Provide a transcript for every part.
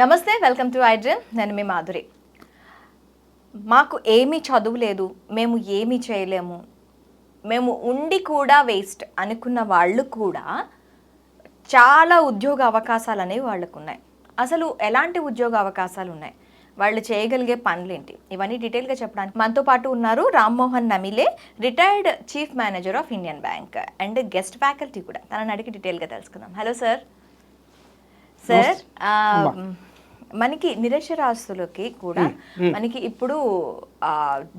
నమస్తే welcome to iDream నేను మీ మాధురి. మాకు ఏమీ చదువు లేదు మేము ఏమీ చేయలేము. మేము ఉండి కూడా వేస్ట్ అనుకున్న వాళ్ళు కూడా చాలా ఉద్యోగ అవకాశాలు అనేవి వాళ్ళకు ఉన్నాయి అసలు ఎలాంటి ఉద్యోగ అవకాశాలు ఉన్నాయి? వాళ్ళు చేయగలిగే పనులేంటి? ఇవన్నీ డీటెయిల్గా చెప్పడానికి మనతో పాటు ఉన్నారు రామ్మోహన్ నమిలే retired chief manager of Indian Bank and guest faculty కూడా. తనని అడిగి డీటెయిల్గా తెలుసుకుందాం. హలో సార్ సార్ మనకి నిరక్షరాస్తులకి కూడా మనకి ఇప్పుడు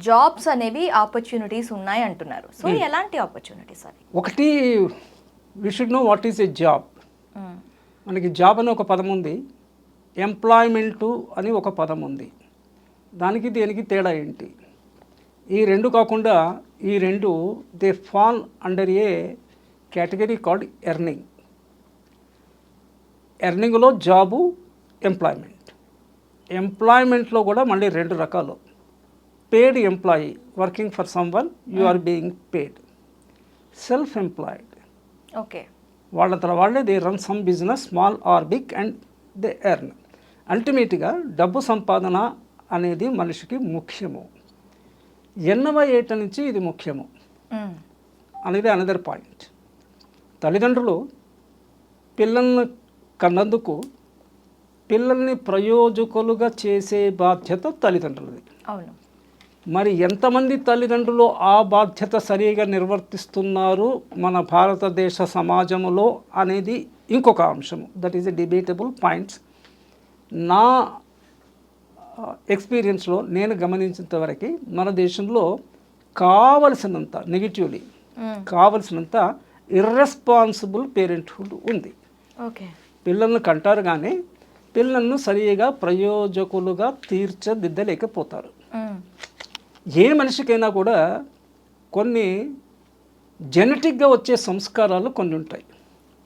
జాబ్స్ అనేవి ఆపర్చునిటీస్ ఉన్నాయి అంటున్నారు. సో ఎలాంటి ఆపర్చునిటీస్ అవి? ఒకటి we should know what is a job మనకి జాబ్ అని ఒక పదం ఉంది. ఎంప్లాయ్మెంటు అని ఒక పదం ఉంది. దానికి దేనికి తేడా ఏంటి? ఈ రెండు కాకుండా ఈ రెండు they fall under a category called earning ఎర్నింగ్లో job employment. ఎంప్లాయ్మెంట్లో కూడా మళ్ళీ రెండు రకాలు. Paid employee working for some one you are being paid self employed okay. వాళ్ళ వాళ్ళే they run some business small or big and they earn. అల్టిమేట్గా డబ్బు సంపాదన అనేది మనిషికి ముఖ్యము. ఎన్నవ ఏట నుంచి ఇది ముఖ్యము. అనేది అనదర్ పాయింట్. తల్లిదండ్రులు పిల్లల్ని కన్నందుకు పిల్లల్ని ప్రయోజకులుగా చేసే బాధ్యత తల్లిదండ్రులది. అవును. మరి ఎంతమంది తల్లిదండ్రులు ఆ బాధ్యత సరిగా నిర్వర్తిస్తున్నారు మన భారతదేశ సమాజంలో అనేది ఇంకొక అంశము. That is a debatable points నా ఎక్స్పీరియన్స్లో నేను గమనించినంత వరకు మన దేశంలో కావలసినంత నెగిటివ్లీ కావలసినంత ఇర్రెస్పాన్సిబుల్ పేరెంట్హుడ్ ఉంది. ఓకే. పిల్లల్ని కంటారు కానీ పిల్లలను సరిగా ప్రయోజకులుగా తీర్చదిద్దలేకపోతారు. ఏ మనిషికైనా కూడా కొన్ని జెనెటిక్గా వచ్చే సంస్కారాలు కొన్ని ఉంటాయి.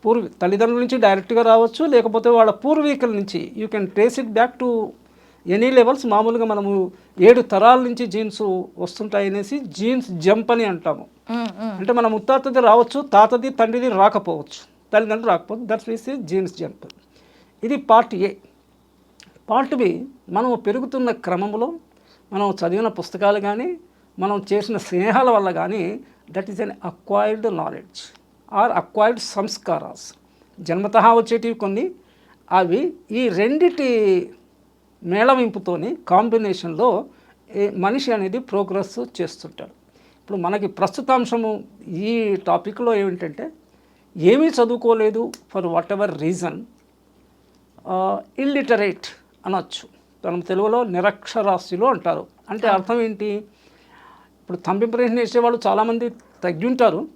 పూర్వీ తల్లిదండ్రుల నుంచి డైరెక్ట్గా రావచ్చు లేకపోతే వాళ్ళ పూర్వీకుల నుంచి. You can trace it back to any levels మామూలుగా మనము ఏడు తరాల నుంచి జీన్స్ వస్తుంటాయి అనేసి జీన్స్ జంప్ అని అంటాము. అంటే మన ముత్తాతది రావచ్చు తాతది తండ్రిది రాకపోవచ్చు. తల్లిదండ్రులు రాకపోతే దట్స్ మీన్స్ జీన్స్ జంప్. ఇది పార్ట్ ఏ. పార్ట్ బి మనం పెరుగుతున్న క్రమంలో మనం చదివిన పుస్తకాలు కానీ మనం చేసిన స్నేహాల వల్ల కానీ that is an acquired knowledge or acquired sanskaras. జన్మత వచ్చేటివి కొన్ని అవి ఈ రెండిటి మేళవింపుతోని కాంబినేషన్లో మనిషి అనేది ప్రోగ్రెస్ చేస్తుంటాడు. ఇప్పుడు మనకి ప్రస్తుతాంశము ఈ టాపిక్లో ఏమిటంటే ఏమీ చదువుకోలేదు for whatever reason illiterate అనొచ్చు. మనం తెలుగులో నిరక్షరాస్యులు అంటారు. అంటే అర్థం ఏంటి? ఇప్పుడు తంబి ప్రశ్న వేసేవాళ్ళు చాలామంది తగ్గి ఉంటారు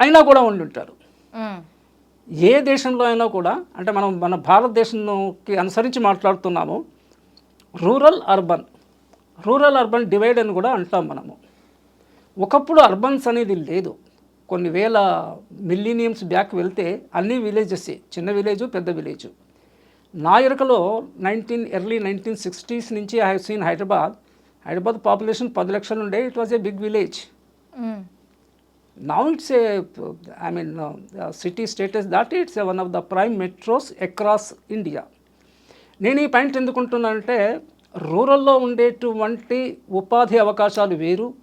అయినా కూడా ఉండి ఉంటారు ఏ దేశంలో అయినా కూడా అంటే మనం మన భారతదేశంకి అనుసరించి మాట్లాడుతున్నాము rural urban rural urban divide అని కూడా అంటాం మనము. ఒకప్పుడు అర్బన్స్ అనేది లేదు. కొన్ని వేల మిల్లీనియమ్స్ బ్యాక్ వెళ్తే అన్ని విలేజెస్ చిన్న విలేజ్ పెద్ద విలేజ్. నా ఎరుకలో నైన్టీన్ ఎర్లీ నైన్టీన్ సిక్స్టీస్ నుంచి I seen Hyderabad. Hyderabad population పది లక్షలు ఉండే it was a big village. a i mean uh, uh, city status that it's a one of the prime metros across india. నేను ఈ point ఎందుకుంటున్నానంటే రూరల్లో ఉండేటువంటి ఉపాధి అవకాశాలు వేరు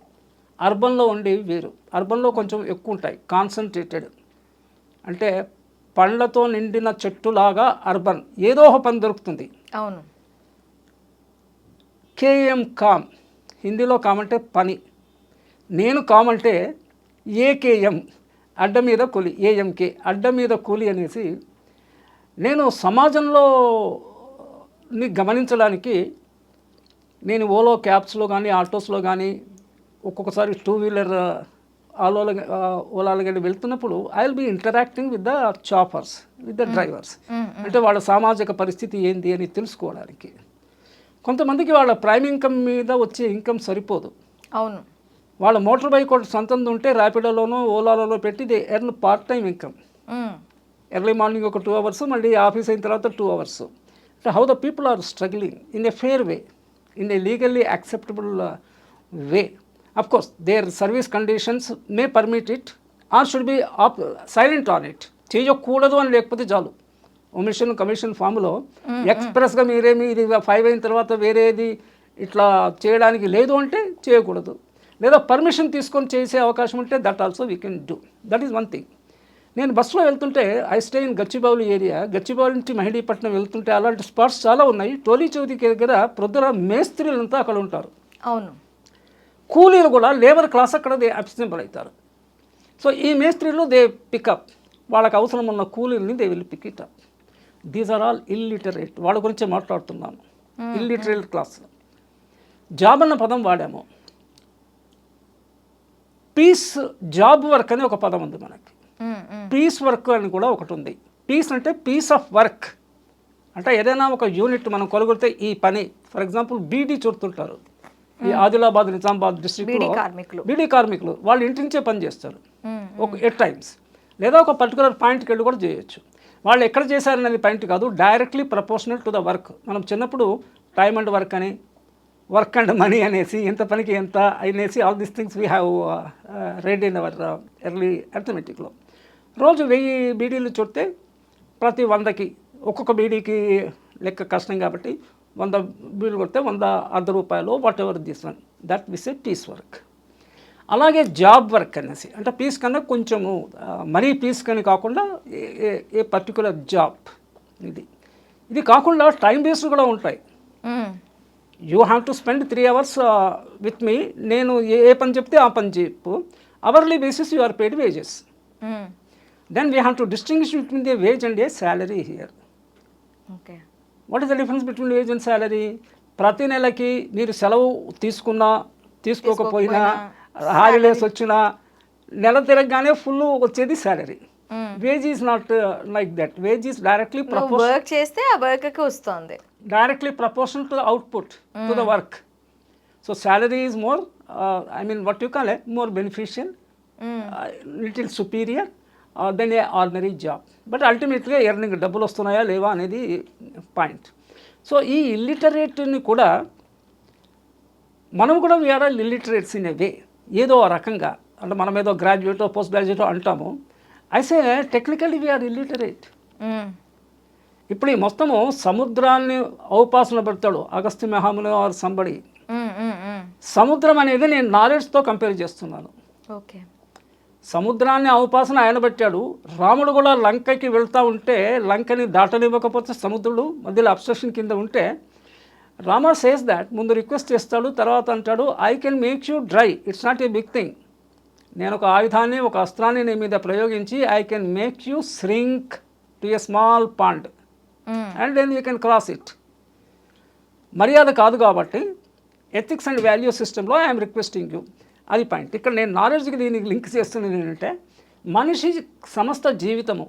అర్బన్లో ఉండేవి వేరు. అర్బన్లో కొంచెం ఎక్కువ ఉంటాయి కాన్సన్ట్రేటెడ్ అంటే పండ్లతో నిండిన చెట్టులాగా అర్బన్. ఏదో ఒక పని దొరుకుతుంది. అవును. KM com. హిందీలో కామ్ అంటే పని. నేను కామ్ అంటే ఏకేఎం అడ్డ మీద కూలి ఏఎంకే అడ్డ మీద కూలి అనేసి నేను సమాజంలో గమనించడానికి నేను ఓలో క్యాబ్స్లో కానీ ఆటోస్లో కానీ ఒక్కొక్కసారి టూ వీలర్ ఆలోల ఓలాలు కానీ వెళ్తున్నప్పుడు I will be interacting with the choppers with the drivers అంటే వాళ్ళ సామాజిక పరిస్థితి ఏంది అని తెలుసుకోవడానికి. కొంతమందికి వాళ్ళ ప్రైమ్ ఇన్కమ్ మీద వచ్చే ఇన్కమ్ సరిపోదు. అవును. వాళ్ళ మోటార్ బైక్ ఒకటి సొంతంది ఉంటే ర్యాపిడోలోనో ఓలాలలో పెట్టి they earn part time income. Early morning ఒక టూ అవర్స్ మళ్ళీ ఆఫీస్ అయిన తర్వాత టూ అవర్స్ అంటే how the people are struggling in a fair way in a legally acceptable way of course their service conditions may permit it or should be up silent on it చేయకూడదు అని లేకపోతే చాలు. Omission commission ఫామ్లో ఎక్స్ప్రెస్గా మీరేమి ఇది five అయిన తర్వాత వేరేది ఇట్లా చేయడానికి లేదు అంటే చేయకూడదు. లేదా పర్మిషన్ తీసుకొని చేసే అవకాశం ఉంటే that also we can do that is one thing నేను బస్సులో వెళ్తుంటే I stay in Gachibowli area Gachibowli నుంచి మహిళీపట్నం వెళ్తుంటే అలాంటి స్పాట్స్ చాలా ఉన్నాయి. టోలీ చౌదరికి దగ్గర ప్రొద్దున మేస్త్రీలంతా అక్కడ ఉంటారు. అవును. కూలీలు కూడా లేబర్ క్లాస్ అక్కడ దే అబ్సెంబుల్ అవుతారు సో ఈ మేస్త్రీలు దే పికప్ వాళ్ళకి అవసరం ఉన్న కూలీలని they will pick it up these are all illiterate వాళ్ళ గురించే మాట్లాడుతున్నాను. ఇల్లిటరేట్ క్లాస్ జాబ్ అన్న పదం వాడాము. పీస్ జాబ్ వర్క్ అని ఒక పదం ఉంది మనకి. పీస్ వర్క్ అని కూడా ఒకటి ఉంది. పీస్ అంటే పీస్ ఆఫ్ వర్క్ అంటే ఏదైనా ఒక యూనిట్ మనం కొలుగుతే ఈ పని. ఫర్ ఎగ్జాంపుల్ బీడీ చూడుతుంటారు. ఈ ఆదిలాబాద్ నిజామాబాద్ కార్మికులు. బీడీ కార్మికులు. వాళ్ళు ఇంటి నుంచే పని చేస్తారు. ఒక ఎట్ టైమ్స్ లేదా ఒక పర్టికులర్ పాయింట్కి వెళ్ళి కూడా చేయొచ్చు. వాళ్ళు ఎక్కడ చేశారనేది పాయింట్ కాదు directly proportional to the work మనం చిన్నప్పుడు టైమ్ అండ్ వర్క్ అని వర్క్ అండ్ మనీ అనేసి ఎంత పనికి ఎంత అనేసి all these things we have read in our early అర్థమెటిక్లో రోజు వెయ్యి బీడీలు చుడితే ప్రతి వందకి ఒక్కొక్క బీడీకి లెక్క కష్టం కాబట్టి వంద బీడీలు కొడితే వంద అర్ధ రూపాయలు whatever this one that is a piece work అలాగే జాబ్ వర్క్ అనేసి అంటే పీస్ కన్నా కొంచెము మరీ పీస్ కని కాకుండా ఏ- పర్టికులర్ జాబ్ ఇది. ఇది కాకుండా టైం బేస్డ్ కూడా ఉంటాయి. You have to spend three hours with me నేను ఏ ఏ పని చెప్తే ఆ పని చెప్పు. Hourly basis you are paid wages. Then we have to distinguish between the wage and a salary here okay what is the difference between wage and salary ప్రతి నెలకి మీరు సెలవు తీసుకున్నా తీసుకోకపోయినా హాలిడేస్ వచ్చినా నెల తిరగగానే ఫుల్ వచ్చేది salary. Wage is not like that wage is directly work చేస్తే ఆ వర్క్కి వస్తుంది. Directly proportional to the output to the work. So salary is more uh, i mean what you call it? More than a ordinary job. But ultimately earning డబ్బులు వస్తున్నాయా లేవా అనేది point so ఈ ఇల్లిటరేట్ని కూడా మనం కూడా we are illiterates in a way ఏదో రకంగా. అంటే మనం ఏదో గ్రాడ్యుయేటో పోస్ట్ గ్రాడ్యుయేటో అంటాము. అయితే టెక్నికల్లీ వీఆర్ ఇల్లిటరేట్. ఇప్పుడు ఈ మొత్తము సముద్రాన్ని ఔపాసన పెడతాడు అగస్త్య మహాముని ఆర్ సంబడి. సముద్రం అనేది నేను నాలెడ్జ్తో కంపేర్ చేస్తున్నాను. ఓకే సముద్రాన్ని ఔపాసన ఆయన పెట్టాడు. రాముడు కూడా లంకకి వెళ్తూ ఉంటే లంకని దాటనివ్వకపోతే సముద్రుడు మధ్యలో అబ్స్ట్రక్షన్ కింద ఉంటే రామ సేస్ దాట్ ముందు రిక్వెస్ట్ చేస్తాడు తర్వాత అంటాడు I can make you dry it's not a big thing నేను ఒక ఆయుధాన్ని ఒక అస్త్రాన్ని నీ మీద ప్రయోగించి I can make you shrink to a small pond. And then you can cross it మర్యాద కాదు కాబట్టి ఎథిక్స్ అండ్ వాల్యూ సిస్టంలో ఐఎమ్ రిక్వెస్టింగ్ యూ అది పాయింట్. ఇక్కడ నేను నాలెడ్జ్కి దీనికి లింక్ చేస్తున్నది ఏంటంటే మనిషి సమస్త జీవితము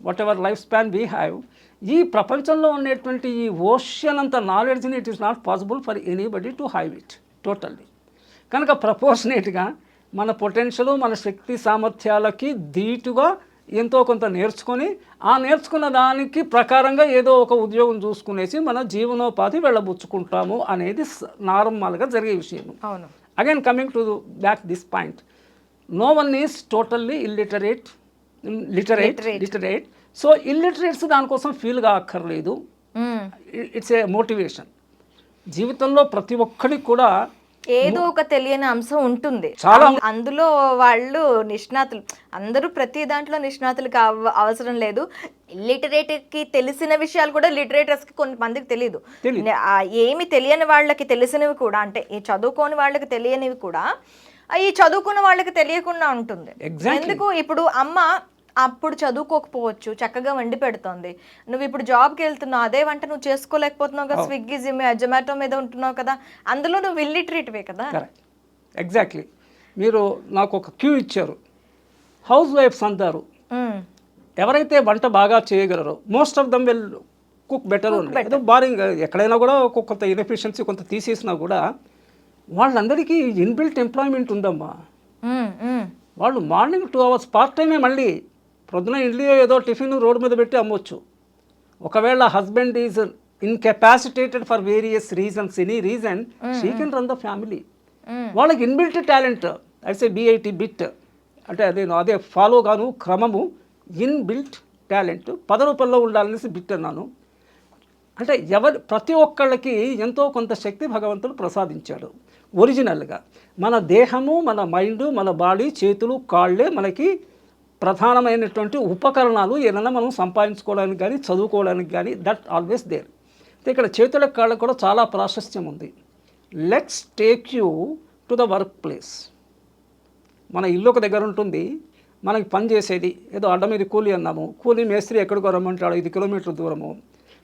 whatever life span we have ఈ ప్రపంచంలో ఉండేటువంటి ఈ ఓషన్ అంత నాలెడ్జ్ని it is not possible for anybody to have it totally కనుక ప్రపోర్షనేట్గా మన పొటెన్షియల్ మన శక్తి సామర్థ్యాలకి ధీటుగా ఎంతో కొంత నేర్చుకొని ఆ నేర్చుకున్న దానికి ప్రకారంగా ఏదో ఒక ఉద్యోగం చూసుకునేసి మన జీవనోపాధి వెళ్ళబుచ్చుకుంటాము అనేది నార్మల్గా జరిగే విషయం అవును. Again coming to back this point no one is totally illiterate literate Literate. Literate so illiterates దానికోసం ఫీల్ కాక్కర్లేదు మ్మ్. ఇట్స్ ఏ మోటివేషన్ జీవితంలో ప్రతి ఒక్కరికి కూడా ఏదో ఒక తెలియని అంశం ఉంటుంది. అందులో వాళ్ళు నిష్ణాతులు అందరూ ప్రతి దాంట్లో నిష్ణాతులకు అవ- అవసరం లేదు. లిటరేట్కి తెలిసిన విషయాలు కూడా లిటరేటర్స్కి కొంతమందికి తెలియదు తెలీదు. నే- ఆ ఏమి తెలియని వాళ్ళకి తెలిసినవి కూడా అంటే ఈ చదువుకోని వాళ్ళకి తెలియనివి కూడా ఈ చదువుకున్న వాళ్ళకి తెలియకుండా ఉంటుంది. ఎందుకు? ఇప్పుడు అమ్మ అప్పుడు చదువుకోకపోవచ్చు చక్కగా వండి పెడుతోంది. నువ్వు ఇప్పుడు జాబ్కి వెళ్తున్నావు అదే వంట నువ్వు చేసుకోలేకపోతున్నావు కదా స్విగ్గీ జొమాటో మీద ఉంటున్నావు కదా అందులో నువ్వు ఇల్లిటరేట్వే కదా? ఎగ్జాక్ట్లీ మీరు నాకు ఒక క్యూ ఇచ్చారు. హౌస్ వైఫ్స్ అంటారు. ఎవరైతే వంట బాగా చేయగలరో most of them will cook better ఏదో బారింగ్ ఎక్కడైనా కూడా కొంత ఇన్ఎఫిషియన్సీ కొంత తీసేసినా కూడా వాళ్ళందరికీ ఇన్బిల్ట్ ఎంప్లాయ్మెంట్ ఉందమ్మా. వాళ్ళు మార్నింగ్ టూ అవర్స్ పార్ట్ టైమే మళ్ళీ ప్రొద్దున ఇడ్లీ ఏదో టిఫిన్ రోడ్డు మీద పెట్టి అమ్మొచ్చు. ఒకవేళ husband is incapacitated for various reasons any reason she can run the family. వాళ్ళకి ఇన్బిల్ట్ టాలెంట్ ఐసే బిఐటి బిట్. అంటే అదే అదే ఫాలో గాను క్రమము ఇన్బిల్ట్ టాలెంట్ పద రూపంలో ఉండాలనేసి బిట్ అన్నాను. అంటే ఎవరి ప్రతి ఒక్కళ్ళకి ఎంతో కొంత శక్తి భగవంతుడు ప్రసాదించాడు. ఒరిజినల్గా మన దేహము మన మైండ్ మన బాడీ చేతులు కాళ్ళే మనకి ప్రధానమైనటువంటి ఉపకరణాలు ఏదైనా మనం సంపాదించుకోవడానికి కానీ చదువుకోవడానికి కానీ దట్ ఆల్వేస్ దేర్ ఇక్కడ చేతుల కాళ్ళకు కూడా చాలా ప్రాశస్త్యం ఉంది. Let's take you to the work place మన ఇల్లు ఒక దగ్గర ఉంటుంది. మనకి పని చేసేది ఏదో అడ్డ మీద కూలి అన్నాము. కూలి మేస్త్రి ఎక్కడికో రమ్మంటాడు ఐదు కిలోమీటర్ల దూరము.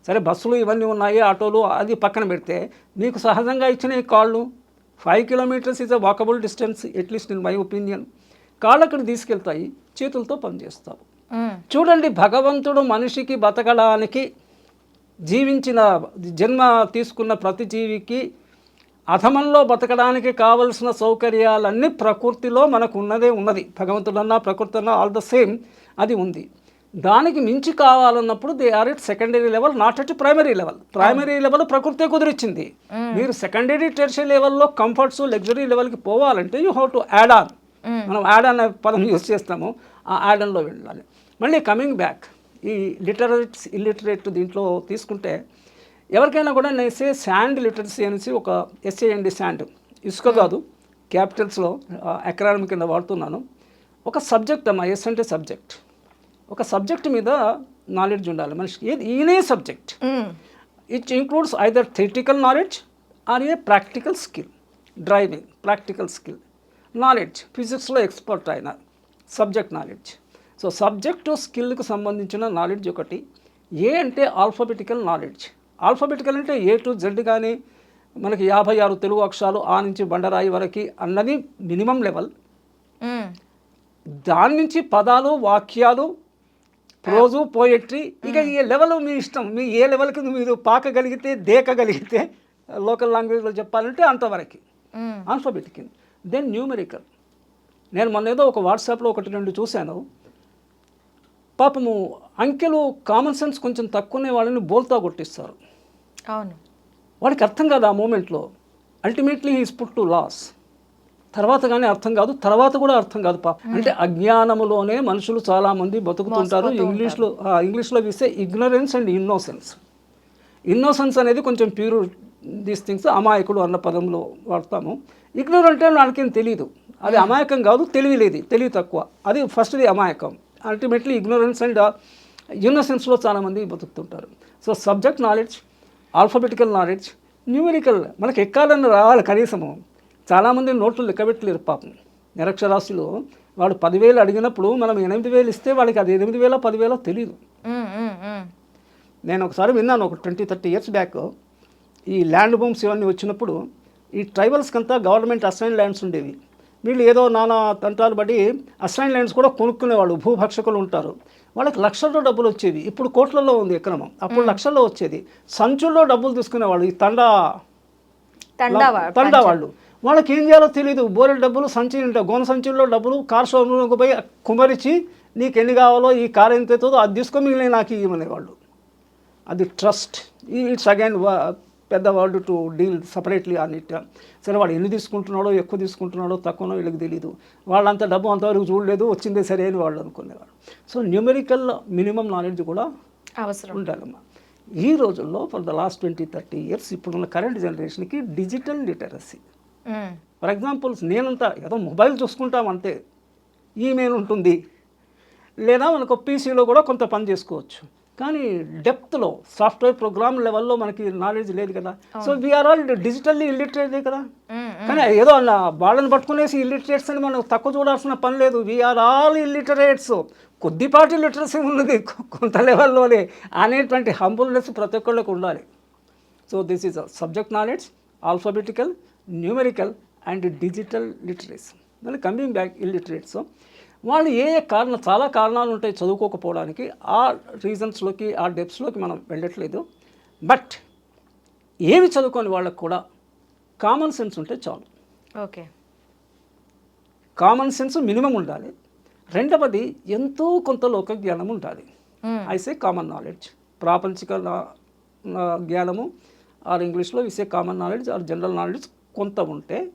సరే బస్సులు ఇవన్నీ ఉన్నాయి ఆటోలు అది పక్కన పెడితే మీకు సహజంగా ఇచ్చిన ఈ కాళ్ళు. Five kilometres is a walkable distance at least in my opinion కాళ్ళు అక్కడ తీసుకెళ్తాయి చేతులతో పనిచేస్తావు. చూడండి భగవంతుడు మనిషికి బతకడానికి జీవించిన జన్మ తీసుకున్న ప్రతి జీవికి అధమంలో బతకడానికి కావలసిన సౌకర్యాలన్నీ ప్రకృతిలో మనకు ఉన్నదే. ఉన్నది భగవంతుడన్నా ప్రకృతి అన్నా ఆల్ ద సేమ్ అది ఉంది. దానికి మించి కావాలన్నప్పుడు they are at secondary level not at primary level primary level ప్రకృతే కుదిరిచ్చింది. మీరు సెకండరీ టెర్షరీ లెవెల్లో కంఫర్ట్స్ లగ్జరీ లెవెల్కి పోవాలంటే you have to add on మనం యాడ్ అనే పదం యూస్ చేస్తాము ఆ యాడ్ ఆన్లో వెళ్ళాలి. మళ్ళీ కమింగ్ బ్యాక్ ఈ లిటరేట్స్ ఇల్లిటరేట్ దీంట్లో తీసుకుంటే ఎవరికైనా కూడా నేసే శాండ్ లిటరసీ అనేసి ఒక ఎస్ఏ అండి శాండ్ ఇసుక కాదు క్యాపిటల్స్లో ఎకరానం కింద వాడుతున్నాను. ఒక సబ్జెక్ట్ అమ్మా ఎస్ అంటే సబ్జెక్ట్. ఒక సబ్జెక్ట్ మీద నాలెడ్జ్ ఉండాలి మనిషికి. ఏది ఈయనే subject. It includes either theoretical knowledge or a practical skill driving practical skill. Knowledge ఫిజిక్స్లో ఎక్స్పర్ట్ ఆయన. సబ్జెక్ట్ నాలెడ్జ్ సో సబ్జెక్టు స్కిల్కి సంబంధించిన నాలెడ్జ్ ఒకటి. ఏ అంటే ఆల్ఫాబెటికల్ నాలెడ్జ్ ఆల్ఫాబెటికల్ అంటే ఏ టు జెడ్ కానీ మనకి యాభై ఆరు తెలుగు అక్షరాలు ఆ నుంచి బండరాయి వరకు అన్నది మినిమం లెవెల్. మ్మ్. దాని నుంచి పదాలు వాక్యాలు ప్రోజు పోయట్రీ ఇక ఈ లెవెల్ మీ ఇష్టం? మీ ఏ లెవెల్కి మీరు పాకగలిగితే దేకగలిగితే లోకల్ లాంగ్వేజ్లో చెప్పాలంటే అంతవరకు. మ్మ్. దెన్ న్యూమెరికల్ నేను మొన్న ఏదో ఒక వాట్సాప్లో ఒకటి రెండు చూశాను. పాపము అంకెలు కామన్ సెన్స్ కొంచెం తక్కువనే వాళ్ళని బోల్తా కొట్టిస్తారు. అవును. వాడికి అర్థం కాదు ఆ మూమెంట్లో ultimately he's put to loss తర్వాత కానీ అర్థం కాదు తర్వాత కూడా అర్థం కాదు పాప. అంటే అజ్ఞానములోనే మనుషులు చాలామంది బతుకుతుంటారు. ఇంగ్లీష్లో ఇంగ్లీష్లో విస్తే ఇగ్నరెన్స్ అండ్ ఇన్నోసెన్స్ ఇన్నోసెన్స్ అనేది కొంచెం ప్యూర్ దీస్ థింగ్స్ అమాయకుడు అన్న పదంలో వాడతాము. ఇగ్నోరెంట్ అంటే నాకేం తెలియదు అది అమాయకం కాదు తెలివి లేదు తెలివి తక్కువ అది ఫస్ట్ది అమాయకం అల్టిమేట్లీ ఇగ్నోరెన్స్ అండ్ ఇన్నోసెన్స్లో చాలామంది బతుకుతుంటారు so subject knowledge alphabetical knowledge numerical మనకి ఎక్కాలని రావాలి కనీసము చాలామంది నోట్లు లెక్కబెట్టలేరు పాపం నిరక్షరాస్యులు వాడు పదివేలు అడిగినప్పుడు మనం ఎనిమిది వేలు ఇస్తే వాడికి అది ఎనిమిది వేల పదివేలో తెలియదు. మ్మ్. మ్మ్. నేను ఒకసారి విన్నాను ఒక ట్వంటీ థర్టీ ఇయర్స్ బ్యాక్ ఈ ల్యాండ్ భూమ్స్ ఇవన్నీ వచ్చినప్పుడు ఈ ట్రైబల్స్కి అంతా గవర్నమెంట్ అసైన్ ల్యాండ్స్ ఉండేవి. వీళ్ళు ఏదో నానా తంటాలు బట్టి అసైన్ ల్యాండ్స్ కూడా కొనుక్కునేవాళ్ళు భూభక్షకులు ఉంటారు. వాళ్ళకి లక్షల్లో డబ్బులు వచ్చేవి. ఇప్పుడు కోట్లలో ఉంది ఎక్రమం అప్పుడు లక్షల్లో వచ్చేది. సంచుల్లో డబ్బులు తీసుకునేవాళ్ళు ఈ తండా తండా వాళ్ళు. వాళ్ళకి ఏం చేయాలో తెలియదు బోరెల డబ్బులు సంచి గోన సంచుల్లో డబ్బులు కార్ షోరూమ్కి పోయి కుమరిచి నీకు ఎన్ని కావాలో ఈ కార్ ఎంత అవుతుందో అది తీసుకొని మిగిలిన నాకు ఇవ్వమనేవాళ్ళు. అది ట్రస్ట్. ఇట్స్ అగైన్ పెద్ద వాళ్ళు to deal separately on it సరే వాడు ఎన్ని తీసుకుంటున్నాడో ఎక్కువ తీసుకుంటున్నాడో తక్కువనో వీళ్ళకి తెలియదు వాళ్ళంత డబ్బు అంతవరకు చూడలేదు వచ్చిందే సరే అని వాళ్ళు అనుకునేవాడు. సో న్యూమెరికల్ మినిమం నాలెడ్జ్ కూడా అవసరం. ఉండాలమ్మా. ఈ రోజుల్లో for the last twenty thirty years ఇప్పుడున్న కరెంట్ జనరేషన్కి డిజిటల్ లిటరసీ. ఫర్ ఎగ్జాంపుల్ నేనంతా ఏదో మొబైల్ చూసుకుంటాం అంతే. ఈమెయిల్ ఉంటుంది. లేదా మనకు పీసీలో కూడా కొంత పని చేసుకోవచ్చు. కానీ డెప్త్లో సాఫ్ట్వేర్ ప్రోగ్రామ్ లెవెల్లో మనకి నాలెడ్జ్ లేదు కదా. So we are all digitally ఇల్లిటరేటే కదా. కానీ ఏదో అలా వాళ్ళని పట్టుకునేసి ఇల్లిటరేట్స్ అని మనం తక్కువ చూడాల్సిన పని లేదు. వీఆర్ ఆల్ ఇల్లిటరేట్స్ కొద్దిపాటి లిటరసీ ఉన్నది కొంత లెవెల్లోనే. అనేటువంటి హంబుల్నెస్ ప్రతి ఒక్కళ్ళకి ఉండాలి. So this is subject knowledge alphabetical numerical and digital literacy మళ్ళీ కమింగ్ బ్యాక్ ఇల్లిటరేట్స్ వాళ్ళు ఏ ఏ కారణం చాలా కారణాలు ఉంటాయి చదువుకోకపోవడానికి. ఆ రీజన్స్లోకి ఆ డెప్స్లోకి మనం వెళ్ళట్లేదు. బట్ ఏమి చదువుకొని వాళ్ళకు కూడా కామన్ సెన్స్ ఉంటే చాలు. ఓకే. కామన్ సెన్స్ మినిమం ఉండాలి. రెండవది ఎంతో కొంత లోక జ్ఞానం ఉండాలి. ఐసే కామన్ నాలెడ్జ్ ప్రాపంచిక జ్ఞానము ఆర్ ఇంగ్లీష్లో విసే common knowledge or general knowledge కొంత ఉంటే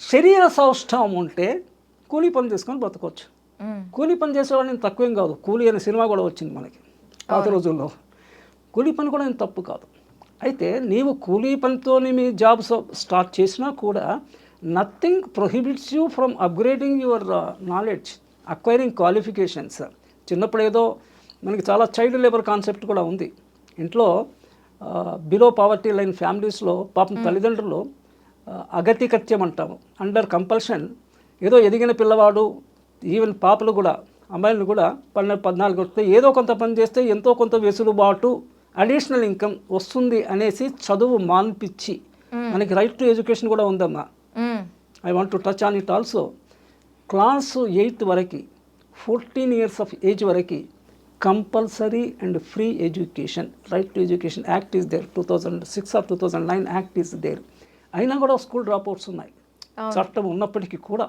శరీర సౌష్ఠవం ఉంటే కూలి పని చేసుకొని బతకొచ్చు మ్మ్. కూలీ పని చేసేవాడిని తక్కువేం కాదు. కూలీ అనే సినిమా కూడా వచ్చింది మనకి పాత రోజుల్లో. కూలీ పని కూడా ఏం తప్పు కాదు. అయితే నీవు కూలీ పనితో మీ జాబ్ స్టార్ట్ చేసినా కూడా nothing prohibits you from upgrading your knowledge acquiring qualifications. చిన్నప్పుడు ఏదో మనకి చాలా చైల్డ్ లేబర్ కాన్సెప్ట్ కూడా ఉంది. ఇంట్లో బిలో పావర్టీ లైన్ ఫ్యామిలీస్లో పాపం తల్లిదండ్రులు అగతికత్యం అంటాము. అండర్ కంపల్షన్ ఏదో ఎదిగిన పిల్లవాడు ఈవెన్ పాపలు కూడా అమ్మాయిలను కూడా పన్నెండు పద్నాలుగు వస్తే ఏదో కొంత పని చేస్తే ఎంతో కొంత వెసులుబాటు అడిషనల్ ఇన్కమ్ వస్తుంది అనేసి చదువు మాన్పించి. మనకి రైట్ టు ఎడ్యుకేషన్ కూడా ఉందమ్మా. మ్మ్. I want to touch on it also class eighth వరకు ఫోర్టీన్ ఇయర్స్ ఆఫ్ ఏజ్ వరకు compulsory and free education right to education act is there two thousand six of two thousand nine act is there అయినా కూడా school drop outs ఉన్నాయి చట్టం ఉన్నప్పటికీ కూడా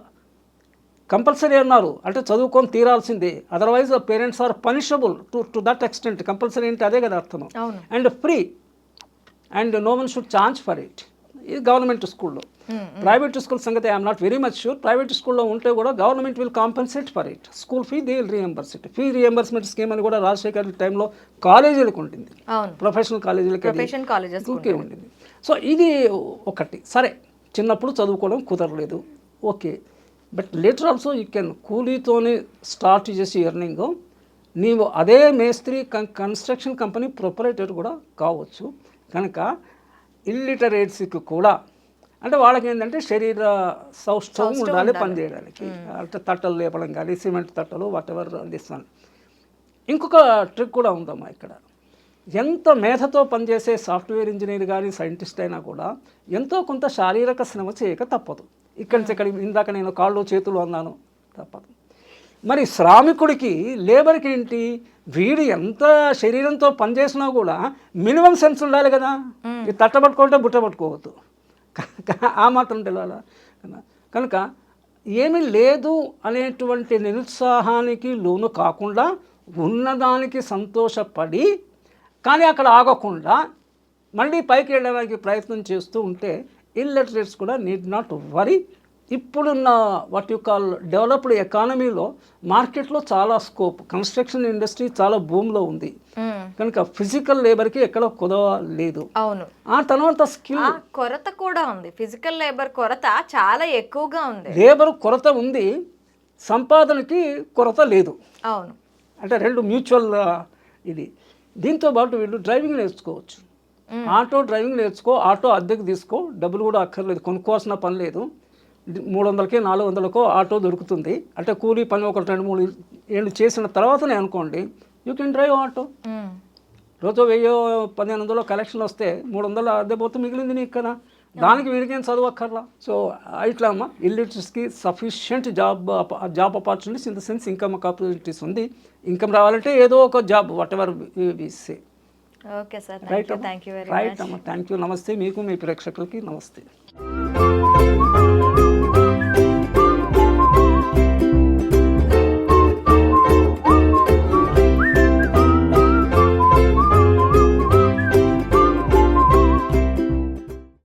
compulsory అన్నారు. అంటే చదువుకొని తీరాల్సిందే. Otherwise parents are punishable to to that extent compulsory అంటే అదే కదా అర్థం. And free and no one should charge for it ఇది గవర్నమెంట్ స్కూల్లో ప్రైవేట్ స్కూల్ సంగతి I'm not very much sure private స్కూల్లో ఉంటే కూడా government will compensate for it school fee they will reimburse it fee reimbursement scheme అని కూడా రాజశేఖర్ టైంలో కాలేజీలకు ఉంటుంది ప్రొఫెషనల్ కాలేజీలకి ఓకే ఉండింది. సో ఇది ఒకటి. సరే చిన్నప్పుడు చదువుకోవడం కుదరలేదు. Okay but later also you can కూలీతోనే start చేసి ఎర్నింగ్ నీవు అదే మేస్త్రి కన్స్ట్రక్షన్ కంపెనీ ప్రొపరేటర్ కూడా కావచ్చు. కనుక ఇల్లిటరేట్స్కి కూడా అంటే వాళ్ళకి ఏంటంటే శరీర సౌష్ఠవం ఉండాలి పని చేయడానికి. అంటే తట్టలు లేపడం కానీ సిమెంట్ తట్టలు వాట్ ఎవర్ దిస్ వన్ ఇంకొక ట్రిక్ కూడా ఉందమ్మా ఇక్కడ. ఎంత మేధతో పనిచేసే సాఫ్ట్వేర్ ఇంజనీర్ కానీ సైంటిస్ట్ అయినా కూడా ఎంతో కొంత శారీరక శ్రమ చేయక తప్పదు. ఇక్కడి నుంచి ఇక్కడికి ఇందాక నేను కాళ్ళు చేతులు అన్నాను తప్పదు. మరి శ్రామికుడికి లేబర్కి ఏంటి? వీడు ఎంత శరీరంతో పనిచేసినా కూడా మినిమం సెన్స్ ఉండాలి కదా. ఇది తట్టబట్టుకుంటే బుట్ట పట్టుకోవద్దు. ఆ మాత్రం తెలవాలా? కదా కనుక ఏమీ లేదు అనేటువంటి నిరుత్సాహానికి లోను కాకుండా ఉన్నదానికి సంతోషపడి కానీ అక్కడ ఆగకుండా మళ్ళీ పైకి వెళ్ళడానికి ప్రయత్నం చేస్తూ ఉంటే ఇల్లిటరేట్స్ కూడా నీడ్ నాట్ వరీ. ఇప్పుడున్న వాట్ యు కాల్ డెవలప్డ్ ఎకానమీలో మార్కెట్లో చాలా స్కోప్. కన్స్ట్రక్షన్ ఇండస్ట్రీ చాలా భూమిలో ఉంది. కనుక ఫిజికల్ లేబర్కి ఎక్కడ కుదవ లేదు. అవును. ఆ తర్వాత స్కిల్ కొరత కూడా ఉంది. ఫిజికల్ లేబర్ కొరత చాలా ఎక్కువగా ఉంది. లేబర్ కొరత ఉంది. సంపాదనకి కొరత లేదు. అవును. అంటే రెండు మ్యూచువల్ ఇది. దీంతో పాటు వీళ్ళు డ్రైవింగ్ నేర్చుకోవచ్చు. ఆటో డ్రైవింగ్ నేర్చుకో ఆటో అద్దెకు తీసుకో డబ్బులు కూడా అక్కర్లేదు కొనుక్కోవాల్సిన పని లేదు. మూడు వందలకి నాలుగు వందలకో ఆటో దొరుకుతుంది. అంటే కూలీ పని ఒక రెండు మూడు ఏళ్ళు చేసిన తర్వాతనే అనుకోండి యూ కెన్ డ్రైవ్ ఆటో. రోజు వెయ్యో పదిహేను వందలు కలెక్షన్ వస్తే మూడు వందలు అద్దె పోతే మిగిలింది నీకు కదా. దానికి వీడికేం చదువు అక్కర్లా సో ఇట్లా అమ్మ ఇల్లిటరస్కి sufficient job job opportunities in the sense income opportunities ఉంది. ఇన్కమ్ రావాలంటే ఏదో ఒక job whatever say okay sir right thank you right అమ్మ. థ్యాంక్ యూ నమస్తే మీకు మీ ప్రేక్షకులకి నమస్తే.